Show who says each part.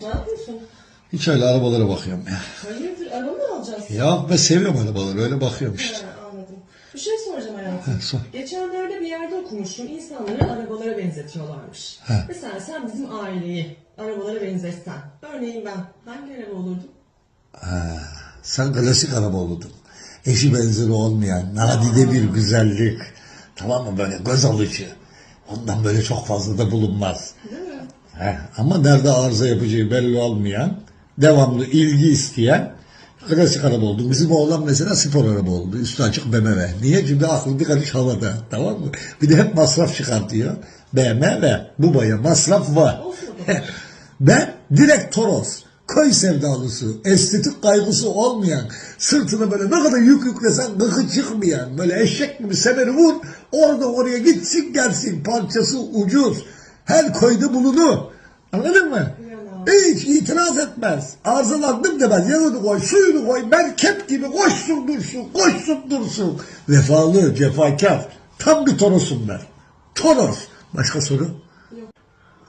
Speaker 1: Ne yapıyorsun?
Speaker 2: Hiç öyle arabalara bakıyorum ya.
Speaker 1: Hayırdır araba mı alacağız?
Speaker 2: Ya ben seviyorum arabaları öyle bakıyorum işte.
Speaker 1: Ha, anladım. Bir şey soracağım hayatım.
Speaker 2: He, sor.
Speaker 1: Geçenlerde bir yerde okumuştum. İnsanları arabalara benzetiyorlarmış.
Speaker 2: He.
Speaker 1: Mesela sen bizim aileyi arabalara benzetsen. Örneğin ben hangi araba olurdum?
Speaker 2: Sen klasik araba olurdun. Eşi benzeri olmayan, nadide bir güzellik. Tamam mı böyle göz alıcı. Ondan böyle çok fazla da bulunmaz. He, ama nerede arıza yapacağı belli olmayan, devamlı ilgi isteyen klasik araba oldu. Bizim oğlan mesela spor araba oldu. Üstü açık BMW. Niye? Çünkü aklı bir karış havada. Tamam mı? Bir de hep masraf çıkartıyor. BMW. Bu baya masraf var. Ben direkt Toros. Köy sevdalısı, estetik kaygısı olmayan, sırtına böyle ne kadar yük yüklesen gıkı çıkmayan, böyle eşek gibi semeri vur, orada oraya gitsin gelsin, parçası ucuz. Her köyde bulunur. Anladın mı? Hiç itiraz etmez. Arızalandım demez. Yanını koy, suyunu koy, merkep gibi koşsun dursun, koşsun dursun. Vefalı, cefakar. Tam bir Toros'um ben. Toros. Başka soru?